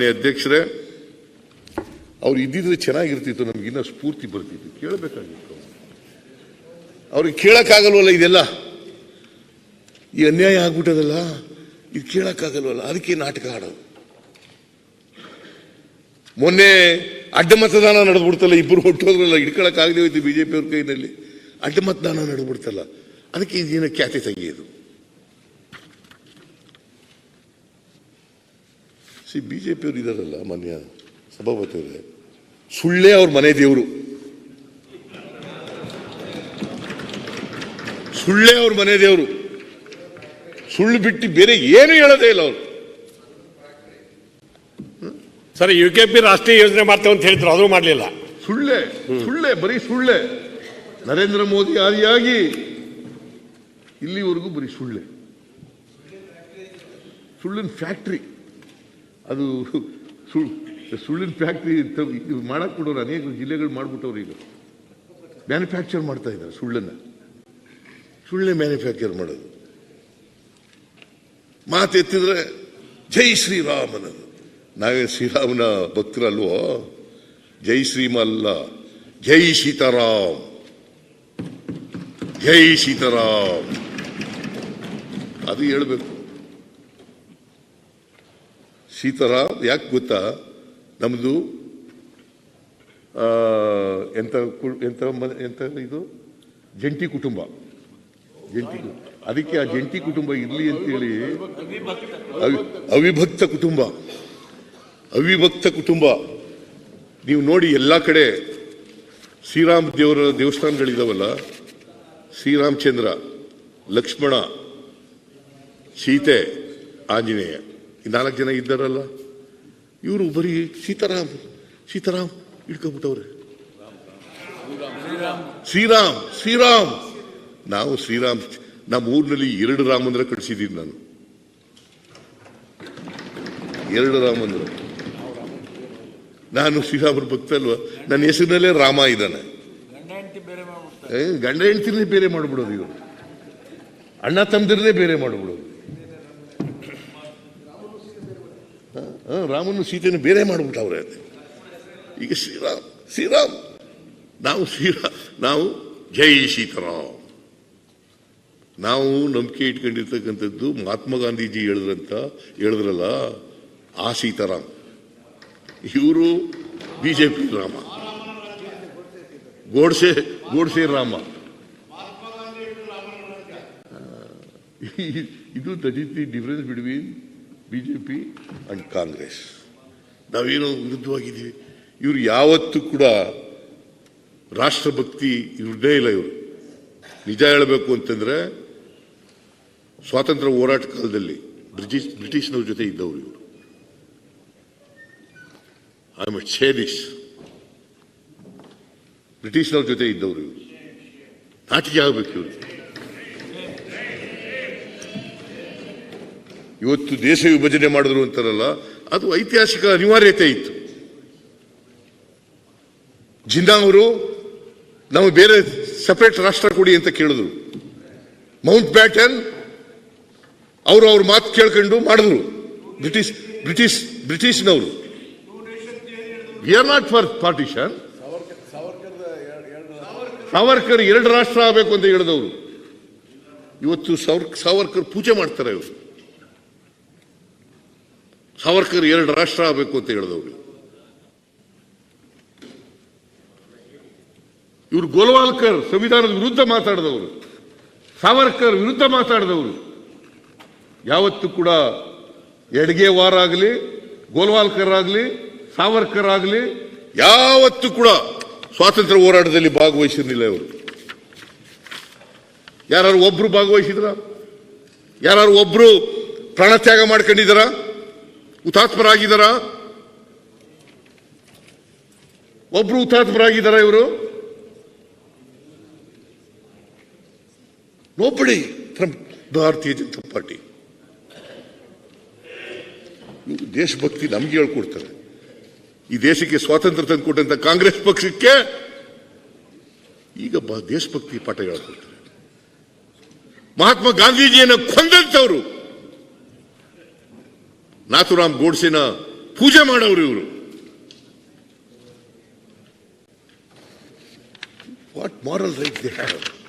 ಮಾನ್ಯ ಅಧ್ಯಕ್ಷರೇ, ಅವ್ರು ಇದ್ದಿದ್ರೆ ಚೆನ್ನಾಗಿರ್ತಿತ್ತು ನಮಗಿನ್ನ ಸ್ಫೂರ್ತಿ ಬರ್ತಿತ್ತು. ಕೇಳಬೇಕಾಗಿತ್ತು ಅವ್ರಿಗೆ ಕೇಳೋಕ್ಕಾಗಲ್ವಲ್ಲ ಇದೆಲ್ಲ? ಈ ಅನ್ಯಾಯ ಆಗ್ಬಿಟ್ಟದಲ್ಲ? ಇದು ಕೇಳಕ್ಕಾಗಲ್ವಲ್ಲ? ಅದಕ್ಕೆ ನಾಟಕ ಆಡೋದು. ಮೊನ್ನೆ ಅಡ್ಡ ಮತದಾನ ನಡೆದ್ಬಿಡ್ತಲ್ಲ ಇಬ್ಬರು ಹೊಟ್ಟೋದ್ರಲ್ಲ ಇಟ್ಕೊಳಕ್ಕಾಗದೇ ಹೋಯ್ತು ಬಿಜೆಪಿ ಅವ್ರ ಕೈನಲ್ಲಿ. ಅಡ್ಡ ಮತದಾನ ನಡೆದ್ಬಿಡ್ತಲ್ಲ. ಅದಕ್ಕೆ ಇದೇನು ಖ್ಯಾತಿ ತೆಗೆಯೋದು. ಸಿ ಬಿ ಜೆ ಪಿಯವರು ಇದಾರಲ್ಲ ಮಾನ್ಯ ಸಭಾಪತಿಯವರೇ. ಸುಳ್ಳೇ ಅವ್ರ ಮನೆ ದೇವರು. ಸುಳ್ಳೇ ಅವ್ರ ಮನೆ ದೇವರು. ಸುಳ್ಳು ಬಿಟ್ಟು ಬೇರೆ ಏನು ಹೇಳೋದೇ ಇಲ್ಲ ಅವರು. ಸರ್ ಯು ಕೆ ಪಿ ರಾಷ್ಟ್ರೀಯ ಯೋಜನೆ ಮಾಡ್ತೇವೆ ಅಂತ ಹೇಳಿದ್ರು ಅದು ಮಾಡಲಿಲ್ಲ. ಸುಳ್ಳೆ ಸುಳ್ಳೆ ಬರೀ ಸುಳ್ಳೆ. ನರೇಂದ್ರ ಮೋದಿ ಆದಿಯಾಗಿ ಇಲ್ಲಿವರೆಗೂ ಬರೀ ಸುಳ್ಳೆ. ಸುಳ್ಳಿನ ಫ್ಯಾಕ್ಟ್ರಿ ಅದು ಸುಳ್ಳು ಸುಳ್ಳಿನ ಫ್ಯಾಕ್ಟ್ರಿ ಇದು ಮಾಡಕ್ಕೆ ಬಿಡೋರು ಅನೇಕ ಜಿಲ್ಲೆಗಳು ಮಾಡಿಬಿಟ್ಟವ್ರು ಈಗ. ಮ್ಯಾನುಫ್ಯಾಕ್ಚರ್ ಮಾಡ್ತಾ ಇದ್ದಾರೆ ಸುಳ್ಳನ್ನು. ಸುಳ್ಳೆ ಮ್ಯಾನುಫ್ಯಾಕ್ಚರ್ ಮಾಡೋದು. ಮಾತೆತ್ತಿದ್ರೆ ಜೈ ಶ್ರೀರಾಮನ ನಾವೇ ಶ್ರೀರಾಮನ ಭಕ್ತರಲ್ವೋ? ಜೈ ಶ್ರೀಮಲ್ಲ. ಜೈ ಸೀತಾರಾಮ್. ಜೈ ಸೀತಾರಾಮ್. ಅದು ಹೇಳ್ಬೇಕು. ಸೀತಾರಾಮ್ ಯಾಕೆ ಗೊತ್ತಾ? ನಮ್ಮದು ಎಂಥ ಮ- ಎಂತ ಇದು? ಜಂಟಿ ಕುಟುಂಬ. ಜಂಟಿ ಅದಕ್ಕೆ ಆ ಜಂಟಿ ಕುಟುಂಬ ಇರಲಿ ಅಂತೇಳಿ ಅವಿ- ಅವಿಭಕ್ತ ಕುಟುಂಬ. ಅವಿಭಕ್ತ ಕುಟುಂಬ. ನೀವು ನೋಡಿ ಎಲ್ಲ ಕಡೆ ಶ್ರೀರಾಮ ದೇವರ ದೇವಸ್ಥಾನಗಳಿದಾವಲ್ಲ, ಶ್ರೀರಾಮಚಂದ್ರ, ಲಕ್ಷ್ಮಣ, ಸೀತೆ, ಆಂಜನೇಯ. ನಾಲ್ಕು ಜನ ಇದ್ದಾರಲ್ಲ, ಇವರು ಬರೀ ಸೀತಾರಾಮ್ ಸೀತಾರಾಮ್ ಇಟ್ಕೊಂಡ್ಬಿಟ್ಟವ್ರೆ ಶ್ರೀರಾಮ್ ಶ್ರೀರಾಮ್. ನಾವು ಶ್ರೀರಾಮ್ ನಮ್ಮ ಊರಿನಲ್ಲಿ ಎರಡು ರಾಮಂದ್ರ ಕಳಿಸಿದ್ದೀನಿ ನಾನು. ಎರಡು ರಾಮಂದ್ರ. ನಾನು ಶ್ರೀರಾಮರ ಭಕ್ತ ಅಲ್ವಾ? ನನ್ನ ಹೆಸರಿನಲ್ಲೇ ರಾಮ ಇದ್ದಾನೆ. ಗಂಡ ಹೆಂಡ್ತಿರ್ನೇ ಬೇರೆ ಮಾಡ್ಬಿಡೋದು ಇವರು. ಅಣ್ಣ ತಮ್ಮದಿರನ್ನೇ ಬೇರೆ ಮಾಡ್ಬಿಡೋದು. ರಾಮನು ಸೀತೆಯನ್ನು ಬೇರೆ ಮಾಡ್ಬಿಟ್ಟವ್ರೆ ಈಗ ಶ್ರೀರಾಮ್ ಶ್ರೀರಾಮ್, ನಾವು ಶ್ರೀರಾಮ್ ನಾವು ಜೈ ಸೀತಾರಾಮ್. ನಾವು ನಂಬಿಕೆ ಇಟ್ಕೊಂಡಿರ್ತಕ್ಕಂಥದ್ದು ಮಹಾತ್ಮ ಗಾಂಧೀಜಿ ಹೇಳಿದ್ರಂತ, ಹೇಳಿದ್ರಲ್ಲ, ಆ ಸೀತಾರಾಮ್. ಇವರು B J P Rama. Godse Godse Rama. ಇದು that is the difference between BJP and Congress. ನಾವೇನೋ ವಿರುದ್ಧವಾಗಿದ್ದೀವಿ. ಇವರು ಯಾವತ್ತೂ ಕೂಡ ರಾಷ್ಟ್ರಭಕ್ತಿ ಇವ್ರದ್ದೇ ಇಲ್ಲ ಇವರು. ನಿಜ ಹೇಳಬೇಕು ಅಂತಂದರೆ ಸ್ವಾತಂತ್ರ್ಯ ಹೋರಾಟ ಕಾಲದಲ್ಲಿ ಬ್ರಿಟಿಷ್, ಬ್ರಿಟಿಷ್ನವ್ರ ಜೊತೆ ಇದ್ದವರು ಇವರು. ಐ ಮಟ್ ಶೇ ದಿಸ್ ಬ್ರಿಟಿಷ್ನವ್ರ ಜೊತೆ ಇದ್ದವರು ಇವರು. ನಾಟಿಕೆ ಆಗಬೇಕು ಇವರು ಇವತ್ತು ದೇಶ ವಿಭಜನೆ ಮಾಡಿದ್ರು ಅಂತಾರಲ್ಲ ಅದು ಐತಿಹಾಸಿಕ ಅನಿವಾರ್ಯತೆ ಇತ್ತು. ಜಿನ್ನಾ ಅವರು, ನಾವು ಬೇರೆ ಸಪರೇಟ್ ರಾಷ್ಟ್ರ ಕೊಡಿ ಅಂತ ಕೇಳಿದ್ರು. ಮೌಂಟ್ ಬ್ಯಾಟನ್, ಅವರು ಅವ್ರ ಮಾತು ಕೇಳ್ಕೊಂಡು ಮಾಡಿದ್ರು. British British, ಬ್ರಿಟಿಷ್ನವರು. We are not for partition Savarkar ಎರಡು ರಾಷ್ಟ್ರ ಆಗಬೇಕು ಅಂತ ಹೇಳಿದವರು. ಇವತ್ತು ಸಾವರ್ ಸಾವರ್ಕರ್ ಪೂಜೆ ಮಾಡ್ತಾರೆ ಇವರು. ಸಾವರ್ಕರ್ ಎರಡು ರಾಷ್ಟ್ರ ಆಗಬೇಕು ಅಂತ ಹೇಳಿದವರು ಇವರು ಗೋಲ್ವಾಲ್ಕರ್ ಸಂವಿಧಾನದ ವಿರುದ್ಧ ಮಾತಾಡಿದವರು. ಸಾವರ್ಕರ್ ವಿರುದ್ಧ ಮಾತಾಡಿದವರು. ಯಾವತ್ತು ಕೂಡ ಎಡಗೆ ವಾರ ಆಗಲಿ, ಗೋಲ್ವಾಲ್ಕರ್ ಆಗಲಿ, ಸಾವರ್ಕರ್ ಆಗಲಿ, ಯಾವತ್ತೂ ಕೂಡ ಸ್ವಾತಂತ್ರ್ಯ ಹೋರಾಟದಲ್ಲಿ ಭಾಗವಹಿಸಿರಲಿಲ್ಲ ಇವರು. ಯಾರು ಒಬ್ರು ಭಾಗವಹಿಸಿದ್ರ? ಯಾರು ಒಬ್ರು ಪ್ರಾಣತ್ಯಾಗ ಮಾಡ್ಕೊಂಡಿದ್ದಾರ? ಹುತಾತ್ಮರಾಗಿದ್ದಾರ? ಒಬ್ರು ಹುತಾತ್ಮರಾಗಿದ್ದಾರ ಇವರು? ನೋಬಡಿ ಫ್ರಮ್ ಭಾರತೀಯ ಜನತಾ ಪಾರ್ಟಿ. ದೇಶಭಕ್ತಿ ನಮ್ಗೆ ಹೇಳ್ಕೊಡ್ತಾರೆ. ಈ ದೇಶಕ್ಕೆ ಸ್ವಾತಂತ್ರ್ಯ ತಂದುಕೊಟ್ಟಂತ ಕಾಂಗ್ರೆಸ್ ಪಕ್ಷಕ್ಕೆ ಈಗ ದೇಶಭಕ್ತಿ ಪಾಠ ಹೇಳ್ಕೊಡ್ತಾರೆ. ಮಹಾತ್ಮ ಗಾಂಧೀಜಿಯನ್ನು ಕೊಂದಂತವರು ನಾಥುರಾಮ್ ಗೋಡ್ಸೆನ ಪೂಜೆ ಮಾಡೋರು ಇವರು. What moral right they have